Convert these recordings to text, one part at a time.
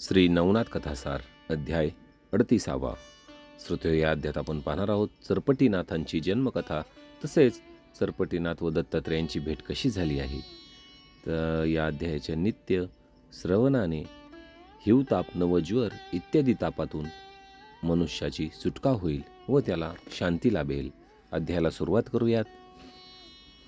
श्री नवनाथ कथासार अध्याय अडतीसावा. श्रोते या अध्यात आपण पाहणार आहोत चरपटीनाथांची जन्मकथा. तसेच चरपटीनाथ व दत्तात्रेयांची भेट कशी झाली आहे? तर या अध्यायाच्या नित्य श्रवणाने हिवताप नवज्वर इत्यादी तापातून मनुष्याची सुटका होईल व त्याला शांती लाभेल. अध्यायाला सुरुवात करूयात.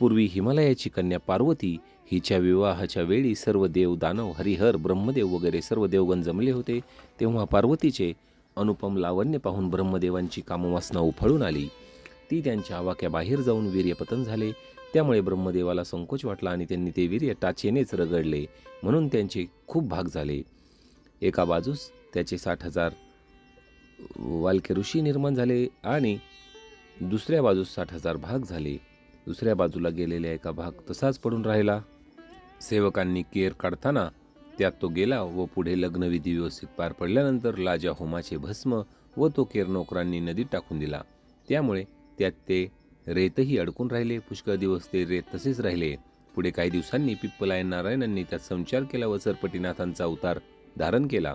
पूर्वी हिमालयाची कन्या पार्वती हिच्या विवाहाच्या वेळी सर्व देव दानव हरिहर ब्रह्मदेव वगैरे सर्व देवगण जमले होते. तेव्हा पार्वतीचे अनुपम लावण्य पाहून ब्रह्मदेवांची कामवासना उफळून आली. ती त्यांच्या आवाक्या बाहेर जाऊन वीर्यपतन झाले. त्यामुळे ब्रह्मदेवाला संकोच वाटला आणि त्यांनी ते वीर्य टाचेनेच रगडले. म्हणून त्यांचे खूप भाग झाले. एका बाजूस त्याचे साठ हजार वालके ऋषी निर्माण झाले आणि दुसऱ्या बाजूस साठ हजार भाग झाले. दुसऱ्या बाजूला गेलेला एका भाग तसाच पडून राहिला. सेवकांनी केर काढताना त्यात तो गेला व पुढे लग्नविधी व्यवस्थित पार पडल्यानंतर लाजा होमाचे भस्म व तो केर नोकरांनी नदीत टाकून दिला. त्यामुळे त्यात ते रेतही अडकून राहिले. पुष्कळ दिवस ते रेत तसेच राहिले. पुढे काही दिवसांनी पिप्पलायन नारायणांनी त्यात संचार केला व सरपटीनाथांचा अवतार धारण केला.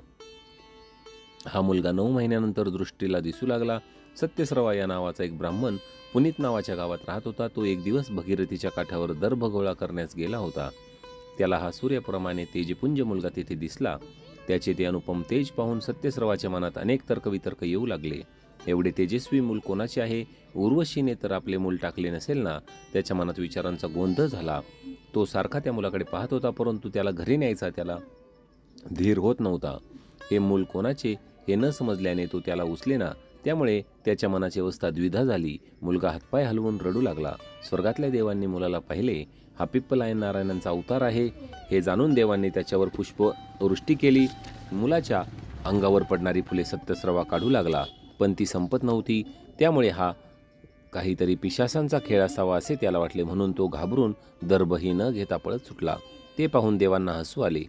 हा मुलगा नऊ महिन्यानंतर दृष्टीला दिसू लागला. सत्यस्रवा या नावाचा एक ब्राह्मण पुनीत नावाच्या गावात राहत होता. तो एक दिवस भगीरथीच्या काठावर दर्भगोळा करण्यास गेला होता. त्याला हा सूर्यप्रमाणे तेजपुंज मुलगा तेथे दिसला. त्याचे ते अनुपम तेज पाहून सत्यस्रवाच्या मनात अनेक तर्कवितर्क येऊ लागले. एवढे तेजस्वी मूल कोणाचे आहे? उर्वशीने तर आपले मूल टाकले नसेल ना? त्याच्या मनात विचारांचा गोंधळ झाला. तो सारखा त्या मुलाकडे पाहत होता परंतु त्याला घरी न्यायचा त्याला धीर होत नव्हता. हे मूल कोणाचे? हे न समजल्याने तो त्याला उचलेना त्यामुळे त्याच्या मनाची अवस्था द्विधा झाली. मुलगा हातपाय हलवून रडू लागला. स्वर्गातल्या देवांनी मुलाला पाहिले हा पिप्पलायन नारायणांचा अवतार आहे. हे जाणून देवांनी त्याच्यावर पुष्पवृष्टी केली. मुलाच्या अंगावर पडणारी फुले सत्यस्रवा काढू लागला पण ती संपत नव्हती. त्यामुळे हा काहीतरी पिशासांचा खेळ असावा असे त्याला वाटले म्हणून तो घाबरून दर्भही न घेता पळत सुटला. ते पाहून देवांना हसू आले.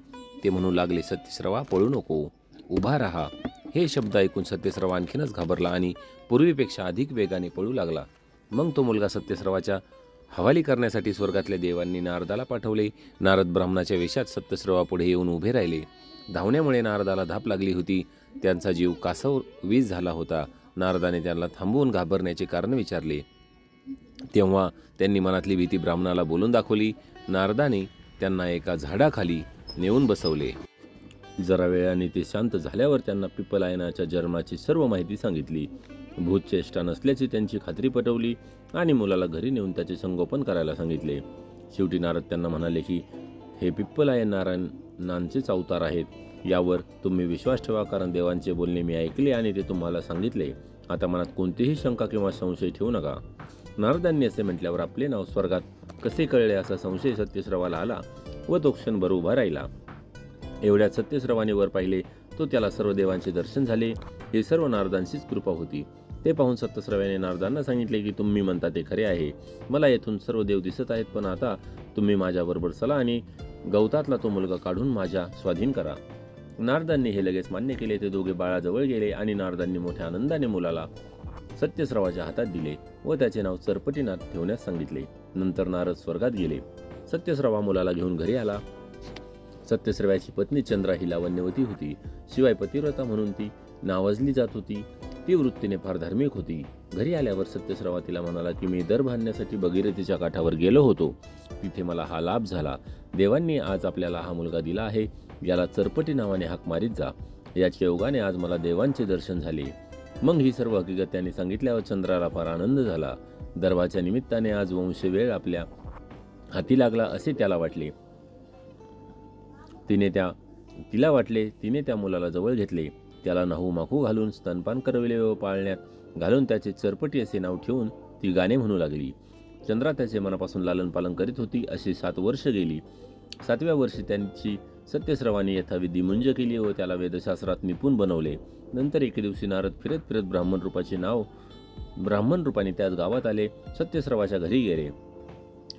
ते म्हणू लागले सत्यस्रवा पळू नको. उभा राहा. हे शब्द ऐकून सत्यस्रव आणखीनच घाबरला आणि पूर्वीपेक्षा अधिक वेगाने पळू लागला. मग तो मुलगा सत्यस्रवाच्या हवाली करण्यासाठी स्वर्गातल्या देवांनी नारदाला पाठवले. नारद ब्राह्मणाच्या वेशात सत्यस्रवापुढे येऊन उभे राहिले. धावण्यामुळे नारदाला धाप लागली होती. त्यांचा जीव कासव वीज झाला होता. नारदाने त्यांना थांबवून घाबरण्याचे कारण विचारले. तेव्हा त्यांनी मनातली भीती ब्राह्मणाला बोलून दाखवली. नारदाने त्यांना एका झाडाखाली नेऊन बसवले. जरा वेळाने ते शांत झाल्यावर त्यांना पिप्पलायनाच्या जन्माची सर्व माहिती सांगितली. भूतचेष्टा नसल्याची त्यांची खात्री पटवली आणि मुलाला घरी नेऊन त्याचे संगोपन करायला सांगितले. शेवटी नारद त्यांना म्हणाले की हे पिप्पलायन नारायणांचेच अवतार आहेत. यावर तुम्ही विश्वास ठेवा कारण देवांचे बोलणे मी ऐकले आणि ते तुम्हाला सांगितले. आता मनात कोणतीही शंका किंवा संशय ठेवू नका. नारदांनी असे म्हटल्यावर आपले नाव स्वर्गात कसे कळले असा संशय सत्यश्रवाला आला व तो क्षणभर उभा राहिला. एवढ्यात सत्यश्रवाने वर पाहिले तो त्याला सर्व देवांचे दर्शन झाले. हे सर्व नारदांचीच कृपा होती. ते पाहून सत्यश्रव्याने नारदांना सांगितले की तुम्ही म्हणता ते खरे आहे. मला येथून सर्व देव दिसत आहेत पण आता तुम्ही माझ्याबरोबर चला आणि गवतातला तो मुलगा काढून माझ्या स्वाधीन करा. नारदांनी हे लगेच मान्य केले. ते दोघे बाळाजवळ गेले आणि नारदांनी मोठ्या आनंदाने मुलाला सत्यस्रवाच्या हातात दिले व त्याचे नाव चरपटीनाथ ठेवण्यास सांगितले. नंतर नारद स्वर्गात गेले. सत्यस्रवा मुलाला घेऊन घरी आला. सत्यश्रव्याची पत्नी चंद्रा ही लावण्यवती होती. शिवाय पतिव्रता म्हणून ती नावाजली जात होती. ती वृत्तीने फार धार्मिक होती. घरी आल्यावर सत्यश्रवा तिला म्हणाला की मी दर बांधण्यासाठी भगीरथीच्या काठावर गेलो होतो. तिथे मला हा लाभ झाला. देवांनी आज आपल्याला हा मुलगा दिला आहे. याला चरपटी नावाने हाक मारीत जा. याच्या योगाने आज मला देवांचे दर्शन झाले. मग ही सर्व हकीकत त्याने सांगितल्यावर चंद्राला फार आनंद झाला. दर्भाच्या निमित्ताने आज वंश वेळ आपल्या हाती लागला असे त्याला वाटले. तिने त्या तिला वाटले तिने त्या मुलाला जवळ घेतले. त्याला नाहू माखू घालून स्तनपान करविले व पाळण्यात घालून त्याचे चरपटी असे नाव ठेवून ती गाणे म्हणू लागली. चंद्रा त्याचे मनापासून लालन पालन करीत होती अशी सात वर्ष गेली. सातव्या वर्षी त्यांची सत्यस्रवाने यथाविधी मुंज केली व त्याला वेदशास्त्रात निपुण बनवले. नंतर एके दिवशी नारद फिरत फिरत ब्राह्मण रूपाचे नाव ब्राह्मण रूपाने त्याच गावात आले सत्यस्रवाच्या घरी गेले.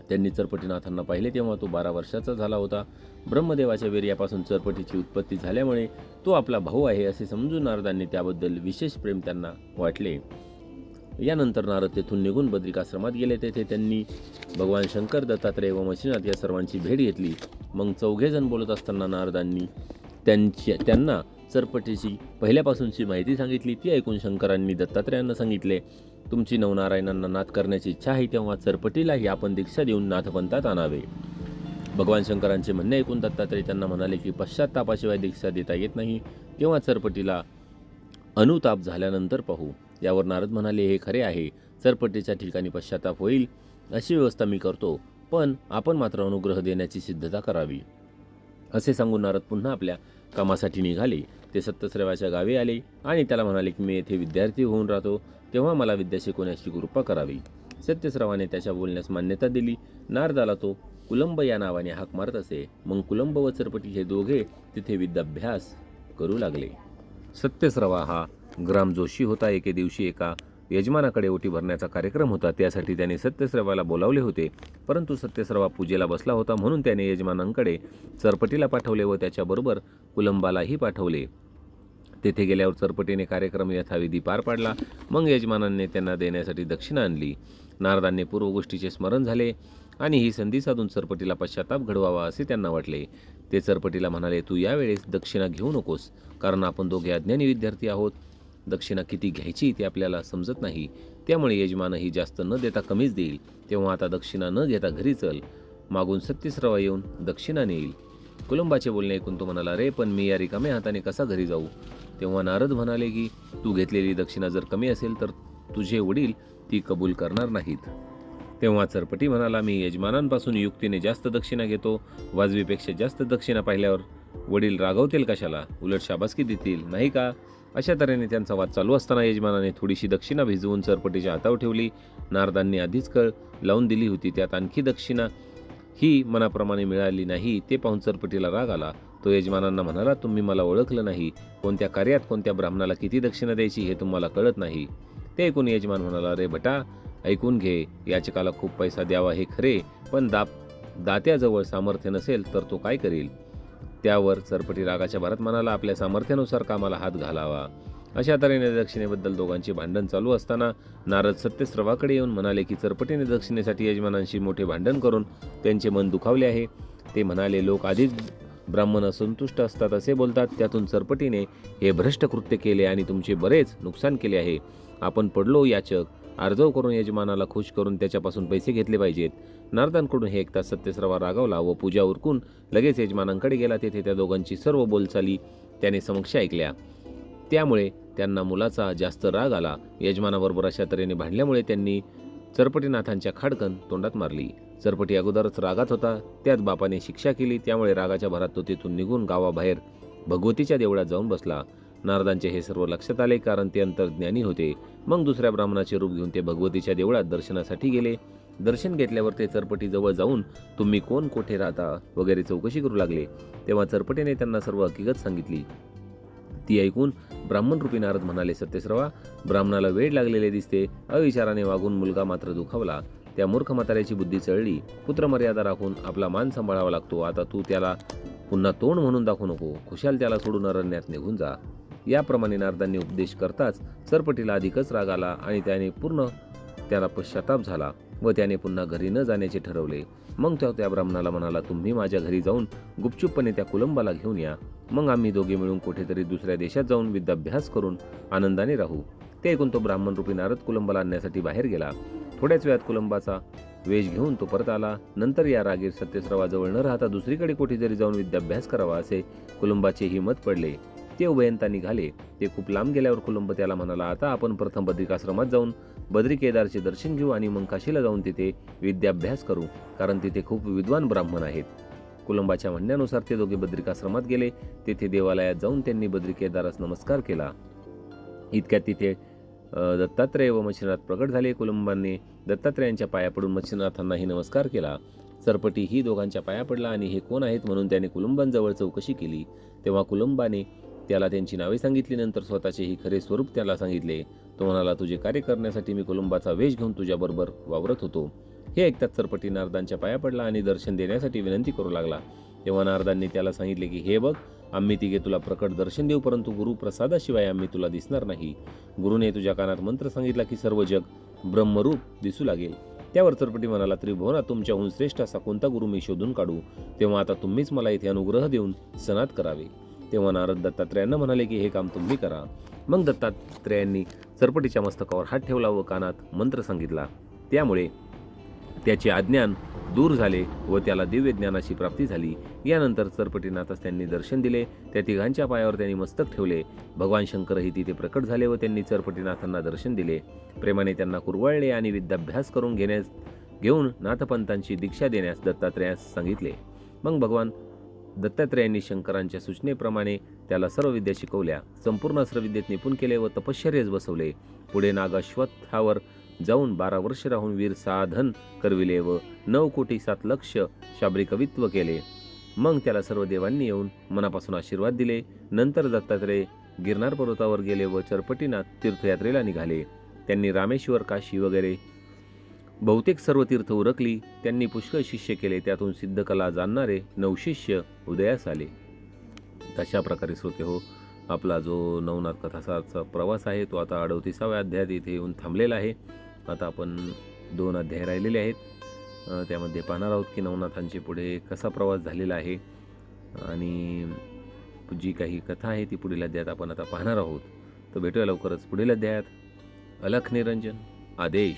त्यांनी चरपटीनाथांना पाहिले तेव्हा तो बारा वर्षाचा झाला होता. ब्रह्मदेवाच्या वीर्यापासून चरपटीची उत्पत्ती झाल्यामुळे तो आपला भाऊ आहे असे समजून नारदांनी त्याबद्दल विशेष प्रेम त्यांना वाटले. यानंतर नारद तेथून निघून बद्रिकाश्रमात गेले. तेथे त्यांनी भगवान शंकर दत्तात्रय व मशीनाथ या सर्वांची भेट घेतली. मग चौघेजण बोलत असताना नारदांनी त्यांची त्यांना चरपटीची पहिल्यापासूनची माहिती सांगितली. ती ऐकून शंकरांनी दत्तात्रयांना सांगितले तुमची नवनारायणांना नाथ करण्याची इच्छा आहे तेव्हा चरपटीलाही आपण दीक्षा देऊन नाथपंथात आणावे. भगवान शंकरांचे म्हणणे ऐकून दत्तात्रय त्यांना म्हणाले की पश्चातापाशिवाय दीक्षा देता येत नाही. तेव्हा चरपटीला अनुताप झाल्यानंतर पाहू. यावर नारद म्हणाले हे खरे आहे. चरपटीच्या ठिकाणी पश्चाताप होईल अशी व्यवस्था मी करतो. पण आपण मात्र अनुग्रह देण्याची सिद्धता करावी. असे सांगून नारद पुन्हा आपल्या कामासाठी निघाले. ते सत्यश्रवाच्या गावी आले आणि त्याला म्हणाले की मी येथे विद्यार्थी होऊन राहतो. तेव्हा मला विद्या शिकवण्याची कृपा करावी. सत्यश्रवाने त्याच्या बोलण्यास मान्यता दिली. नारदाला तो कुलंब या नावाने हाक मारत असे. मग कुलंब व चरपटी हे दोघे तिथे विद्याभ्यास करू लागले. सत्यस्रवा हा ग्राम जोशी होता. एके दिवशी एका यजमानाकडे ओटी भरण्याचा कार्यक्रम होता. त्यासाठी त्याने सत्यस्रवाला बोलावले होते. परंतु सत्यस्रवा पूजेला बसला होता म्हणून त्याने यजमानांकडे चरपटीला पाठवले व त्याच्याबरोबर कुलंबालाही पाठवले. तेथे गेल्यावर चरपटीने कार्यक्रम यथाविधी पार पाडला. मग यजमानांनी त्यांना देण्यासाठी दक्षिणा आणली. नारदांनी पूर्व गोष्टीचे स्मरण झाले आणि ही संधी साधून चरपटीला पश्चाताप घडवावा असे त्यांना वाटले. ते चरपटीला म्हणाले तू यावेळेस दक्षिणा घेऊ नकोस कारण आपण दोघे अज्ञानी विद्यार्थी आहोत. दक्षिणा किती घ्यायची ते आपल्याला समजत नाही. त्यामुळे यजमानही जास्त न देता कमीच देईल. तेव्हा आता दक्षिणा न घेता घरी चल. मागून सत्यस्रवा येऊन दक्षिणा नेईल कुलंबाचे बोलणे ऐकून तो म्हणाला रे पण मी या रिकाम्या हाताने कसा घरी जाऊ? तेव्हा नारद म्हणाले की तू घेतलेली दक्षिणा जर कमी असेल तर तुझे वडील ती कबूल करणार नाहीत. तेव्हा चरपटी म्हणाला मी यजमानांपासून युक्तीने जास्त दक्षिणा घेतो वाजवीपेक्षा जास्त दक्षिणा पाहिल्यावर वडील रागवतील कशाला? उलट शाबासकी देतील नाही का? अशा तऱ्हेने त्यांचा वाद चालू असताना यजमानाने थोडीशी दक्षिणा भिजवून चरपटीच्या हातावर ठेवली. नारदांनी आधीच कळ लावून दिली होती त्यात आणखी दक्षिणा ही मनाप्रमाणे मिळाली नाही ते पाहून चरपटीला राग आला. तो यजमानांना म्हणाला तुम्ही मला ओळखलं नाही. कोणत्या कार्यात कोणत्या ब्राह्मणाला किती दक्षिणा द्यायची हे तुम्हाला कळत नाही. ते ऐकून यजमान म्हणाला रे भटा ऐकून घे. याचकाला खूप पैसा द्यावा हे खरे पण दाप दात्याजवळ सामर्थ्य नसेल तर तो काय करील? त्यावर चरपटी रागाच्या भरात म्हणाला आपल्या सामर्थ्यानुसार कामाला हात घालावा. अशा तऱ्हेने दक्षिणेबद्दल दोघांचे भांडण चालू असताना नारद सत्यस्रवाकडे येऊन म्हणाले की चरपटीने दक्षिणेसाठी यजमानांशी मोठे भांडण करून त्यांचे मन दुखावले आहे. ते म्हणाले लोक आधीच ब्राह्मण असंतुष्ट असतात असे बोलतात. त्यातून सरपटीने हे भ्रष्ट कृत्य केले आणि तुमचे बरेच नुकसान केले आहे. आपण पडलो याचक. अर्जव करून यजमानाला खुश करून त्याच्यापासून पैसे घेतले पाहिजेत. नारदांकडून हे एकदा सत्यस्रवा रागावला व पूजा उरकून लगेच यजमानांकडे गेला. तेथे त्या दोघांची सर्व बोलचाली त्याने समक्ष ऐकल्या. त्यामुळे त्यांना मुलाचा जास्त राग आला. यजमानाबरोबर अशा तऱ्हेने भांडल्यामुळे त्यांनी चरपटीनाथांच्या खाडकन तोंडात मारली. चरपटी अगोदरच रागात होता. त्यात बापाने शिक्षा केली. त्यामुळे रागाच्या भरात तो तिथून निघून गावाबाहेर भगवतीच्या देवळात जाऊन बसला. नारदांचे हे सर्व लक्षात आले कारण ते अंतर्ज्ञानी होते. मग दुसऱ्या ब्राह्मणाचे रूप घेऊन ते भगवतीच्या देवळात दर्शनासाठी गेले. दर्शन घेतल्यावर ते चरपटीजवळ जाऊन तुम्ही कोण? कोठे राहता? वगैरे चौकशी करू लागले. तेव्हा चरपटीने त्यांना सर्व हकीकत सांगितली. ती ऐकून ब्राह्मण रूपी नारद म्हणाले सत्यश्रवा ब्राह्मणाला वेळ लागलेले दिसते. अविचाराने वागून मुलगा मात्र दुखावला. त्या मूर्ख म्हाताऱ्याची बुद्धी चळली. पुत्रमर्यादा राखून आपला मान सांभाळावा लागतो. आता तू त्याला पुन्हा तोंड म्हणून दाखवू नको. खुशाल त्याला सोडून अरण्यात निघून जा. याप्रमाणे नारदांनी उपदेश करताच सरपटीला अधिकच राग आला आणि त्याने पूर्ण त्याला पश्चाताप झाला व त्याने पुन्हा घरी न जाण्याचे ठरवले. मग त्या त्या ब्राह्मणाला म्हणाला तुम्ही माझ्या घरी जाऊन गुपचूपपणे त्या कुलंबाला घेऊन या. मग आम्ही दोघे मिळून कुठेतरी दुसऱ्या देशात जाऊन विद्याभ्यास करून आनंदाने राहू. ते ऐकून तो ब्राह्मण रूपी नारद कुलंबाला आणण्यासाठी बाहेर गेला. थोड्याच वेळात कुलंबाचा वेश घेऊन तो परत आला. नंतर या रागीर सत्यस्रवाजवळ न राहता दुसरीकडे कुठेतरी जाऊन विद्याभ्यास करावा असे कुलंबाचे मत पडले. ते उभयंता निघाले. ते खूप लांब गेल्यावर कुलंब त्याला म्हणाला आता आपण प्रथम बद्रिकाश्रमात जाऊन बद्री केदारचे दर्शन घेऊ आणि मग काशीला जाऊन तिथे विद्याभ्यास करू कारण तिथे खूप विद्वान ब्राह्मण आहेत. कुलंबाच्या म्हणण्यानुसार ते दोघे बद्रिकाश्रमात गेले. तेथे देवालयात जाऊन त्यांनी बद्री केदारास नमस्कार केला. इतक्यात तिथे दत्तात्रेय व मच्छिनाथ प्रकट झाले कुलंबांनी. दत्तात्रेयांच्या पाया पडून मच्छिनाथांनाही नमस्कार केला. सरपटी ही दोघांच्या पाया पडला आणि हे कोण आहेत म्हणून त्याने कुलंबांजवळ चौकशी केली. तेव्हा कुलंबाने त्याला त्यांची नावे सांगितली नंतर स्वतःचे ही खरे स्वरूप त्याला सांगितले. तो म्हणाला तुझे कार्य करण्यासाठी मी कुलंबाचा वेश घेऊन तुझ्याबरोबर वावरत होतो. हे ऐकताच सरपटी नारदांच्या पाया पडला आणि दर्शन देण्यासाठी विनंती करू लागला. तेव्हा नारदांनी त्याला सांगितले की हे बघ आम्ही तिघे तुला प्रकट दर्शन देऊ परंतु गुरुप्रसादाशिवाय आम्ही तुला दिसणार नाही. गुरुने तुझ्या कानात मंत्र सांगितला की सर्व जग ब्रह्मरूप दिसू लागेल. त्यावर चरपटी म्हणाला त्रिभुवना तुमच्याहून श्रेष्ठ असा कोणता गुरु मी शोधून काढू? तेव्हा आता तुम्हीच मला इथे अनुग्रह देऊन सनात करावे. तेव्हा नारद दत्तात्रेयांना म्हणाले की हे काम तुम्ही करा. मग दत्तात्रेयांनी चरपटीच्या मस्तकावर हात ठेवला व कानात मंत्र सांगितला. त्यामुळे त्याचे अज्ञान दूर झाले व त्याला दिव्य ज्ञानाची प्राप्ती झाली. यानंतर चरपटीनाथास त्यांनी दर्शन दिले. त्या तिघांच्या पायावर त्यांनी मस्तक ठेवले. भगवान शंकरही तिथे प्रकट झाले व त्यांनी चरपटीनाथांना दर्शन दिले. प्रेमाने त्यांना कुरवळले आणि विद्याभ्यास करून घेण्यास घेऊन नाथपंतांची दीक्षा देण्यास दत्तात्रेयास सांगितले. मग भगवान दत्तात्रेयांनी शंकरांच्या सूचनेप्रमाणे त्याला सर्व विद्या शिकवल्या. संपूर्ण अस्त्रविद्येत निपुण केले व तपश्चर्येस बसवले. पुढे नागाश्वत्थावर जाऊन बारा वर्ष राहून वीर साधन करविले व नऊ कोटी सात लक्ष शाबरी कवित्व केले. मग त्याला सर्व देवांनी येऊन मनापासून आशीर्वाद दिले. नंतर दत्तात्रेय गिरनार पर्वतावर गेले व चरपटीनाथ तीर्थयात्रेला निघाले. त्यांनी रामेश्वर काशी वगैरे बहुतेक सर्व तीर्थ उरकली. त्यांनी पुष्कळ शिष्य केले. त्यातून सिद्धकला जाणणारे नवशिष्य उदयास आले. तशा प्रकारे श्रोते हो आपला जो नवनाथ कथासाचा प्रवास आहे तो आता अडवतीसाव्या अध्यायात इथे येऊन थांबलेला आहे. आता आपण दोन अध्याय राहिलेले आहेत. त्यामध्ये पाहणार आहोत की नवनाथांचे पुढे कसा प्रवास झालेला आहे आणि जी काही कथा आहे ती पुढील अध्यायात आपण आता पाहणार आहोत. तर भेटूया लवकरच पुढील अध्यायात. अलख निरंजन आदेश.